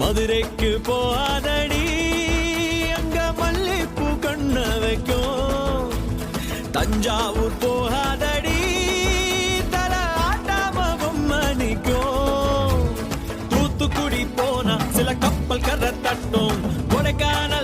மதுரைக்கு போகாதடி அங்க மல்லிப்பூ கண்ண வைக்கும். தஞ்சாவூர் போகாதடி தலை ஆட்டாம பொம்மணிக்கும் தூத்துக்குடி போனா சில கப்பல் கரை தட்டும். கொடைக்கான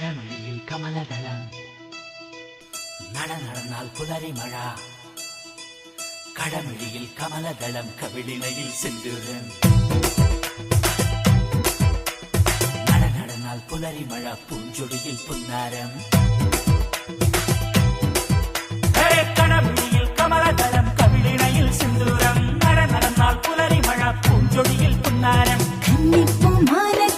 மழமொழியில் கமலதளம். நட நடந்தால் புலரை மழா. கடமொழியில் கமலதளம் கவிழிலையில் சென்றுடன் நட நடந்தால் புலரி மழா பூஞ்சொடியில் புன்னாரம். கடமொழியில் கமலதளம் கவிழினையில் சிந்தூரம் நட நடந்தால் புலரி மழா பூஞ்சொடியில் புன்னாரம். கன்னிப்பூ மாலை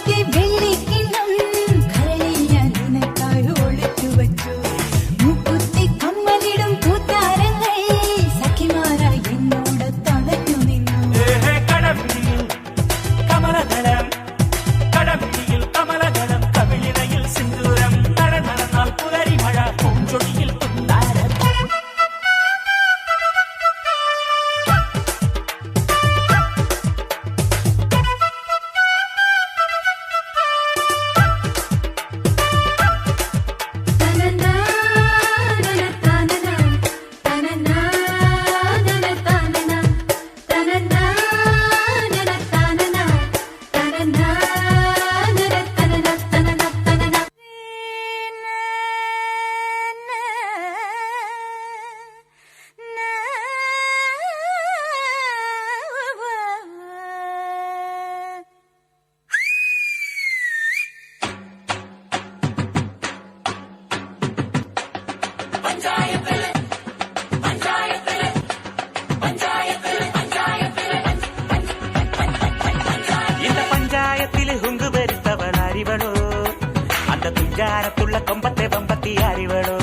കമ്പത്തുള്ള കൊമ്പത്തെ പമ്പത്തിയാരിവളോ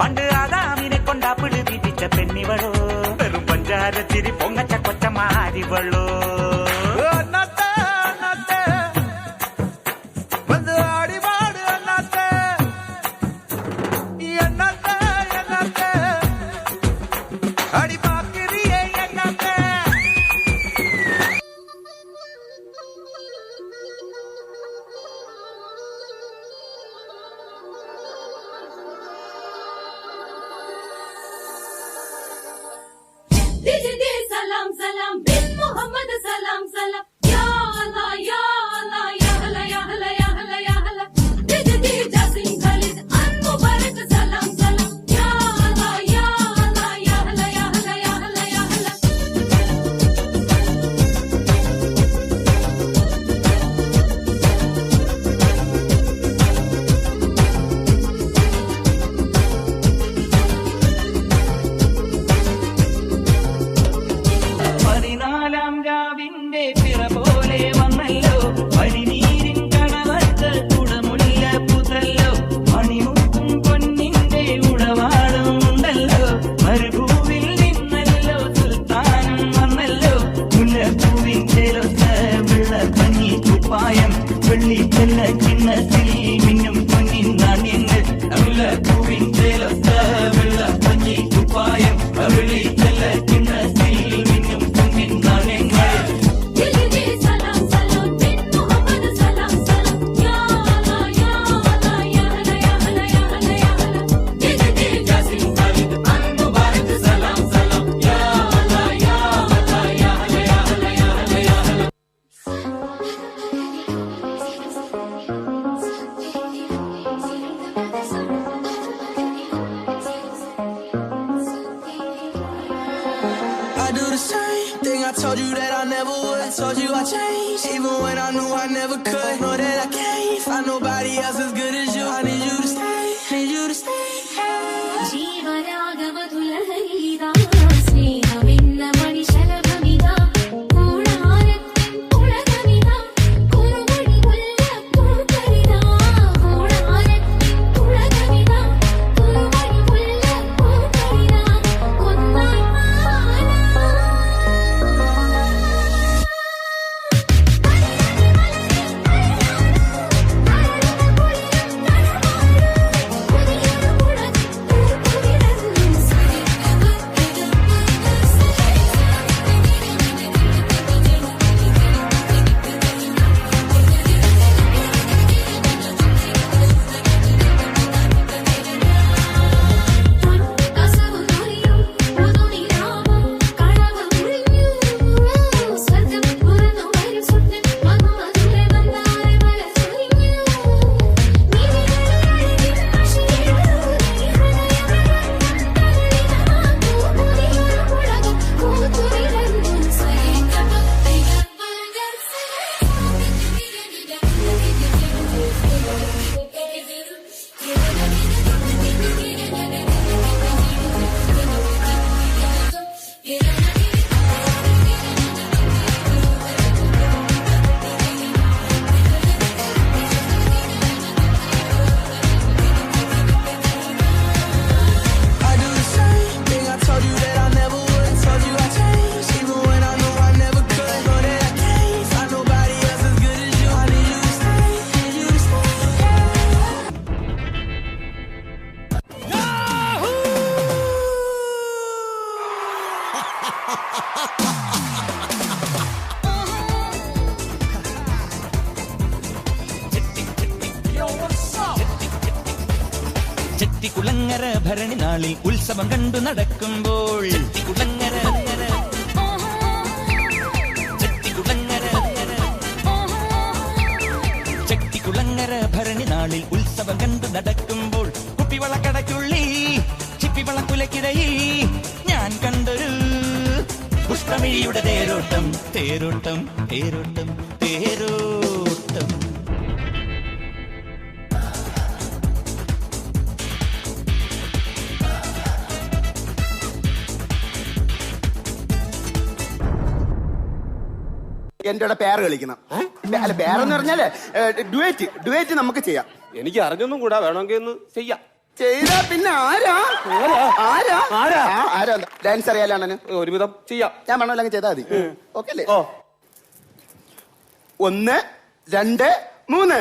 പണ്ട് ആദാമിനെ കൊണ്ടാ പിടി പിടിച്ച പെണ്ണിവളോ വെറും പഞ്ചാര ചിരി പൊങ്ങച്ച കൊച്ചമാരിവളോ good as you. I need you ചെത്തി കുളങ്ങര ഭരണി നാളിൽ ഉത്സവം കണ്ടു നടക്കുമ്പോൾ. ചെത്തി കുളങ്ങര ചെത്തി കുളങ്ങര ചെത്തി കുളങ്ങര ഭരണി നാളിൽ ഉത്സവം കണ്ടു നടക്കുമ്പോൾ. കുപ്പിവള കടയ്ക്കുള്ളി ചിപ്പിവള ഞാൻ കണ്ടൊരു പുഷ്പമിഴിയുടെ തേരോട്ടം തേരോട്ടം തേരോട്ടം തേരോ എന്റെ കൂടെ പേര് കളിക്കണം അല്ല പേരെന്ന് പറഞ്ഞാൽ ഡുവേറ്റ് ഡുവേറ്റ് നമുക്ക് ചെയ്യാം. എനിക്ക് അറിഞ്ഞൊന്നും കൂടാ വേണമെങ്കിൽ ഒന്ന് ചെയ്യാം. ചെയ്താ പിന്നെ ആരാ? ആരാ? ആരാ? ആരാ? ഡാൻസ് അറിയാലോ അണ്ണന്? ഒരുവിധം ചെയ്യാം. ഞാൻ വേണമെങ്കിൽ ചെയ്താൽ മതി. ഓക്കെ അല്ലേ? ഒന്ന് രണ്ട് മൂന്ന്.